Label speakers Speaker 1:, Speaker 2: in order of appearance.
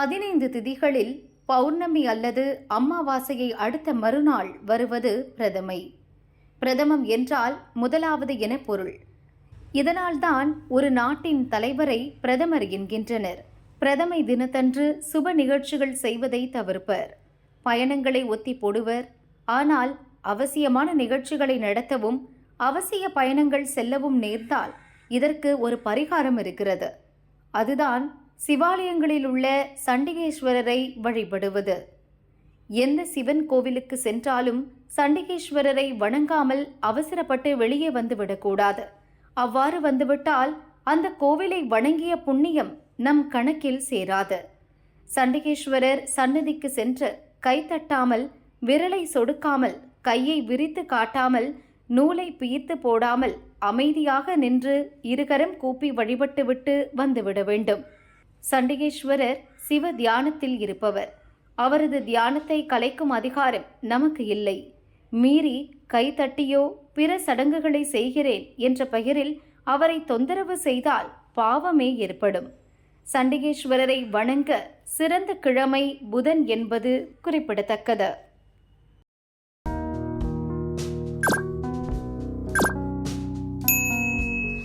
Speaker 1: பதினைந்து திதிகளில் பௌர்ணமி அல்லது அமாவாசையை அடுத்த மறுநாள் வருவது பிரதமை. பிரதமம் என்றால் முதலாவது என பொருள். இதனால்தான் ஒரு நாட்டின் தலைவரை பிரதமர் என்கின்றனர். பிரதமை தினத்தன்று சுப நிகழ்ச்சிகள் செய்வதை தவிர்ப்பர். பயணங்களை ஒத்தி போடுவர். ஆனால் அவசியமான நிகழ்ச்சிகளை நடத்தவும் அவசிய பயணங்கள் செல்லவும் நேர்ந்தால் இதற்கு ஒரு பரிகாரம் இருக்கிறது. அதுதான் சிவாலயங்களில் உள்ள சண்டிகேஸ்வரரை வழிபடுவது. எந்த சிவன் கோவிலுக்கு சென்றாலும் சண்டிகேஸ்வரரை வணங்காமல் அவசரப்பட்டு வெளியே வந்துவிடக்கூடாது. அவ்வாறு வந்துவிட்டால் அந்த கோவிலை வணங்கிய புண்ணியம் நம் கணக்கில் சேராது. சண்டிகேஸ்வரர் சன்னதிக்கு சென்று கை தட்டாமல் விரலை சொடுக்காமல் கையை விரித்து காட்டாமல் நூலை பிய்த்து போடாமல் அமைதியாக நின்று இருகரம் கூப்பி வழிபட்டுவிட்டு வந்துவிட வேண்டும். சண்டிகேஸ்வரர் சிவ தியானத்தில் இருப்பவர். அவரது தியானத்தை கலைக்கும் அதிகாரம் நமக்கு இல்லை. மீறி கைதட்டியோ பிற சடங்குகளை செய்கிறேன் என்ற பெயரில் அவரை தொந்தரவு செய்தால் பாவமே ஏற்படும். சண்டிகேஸ்வரரை வணங்க சிறந்த கிழமை புதன் என்பது குறிப்பிடத்தக்கது.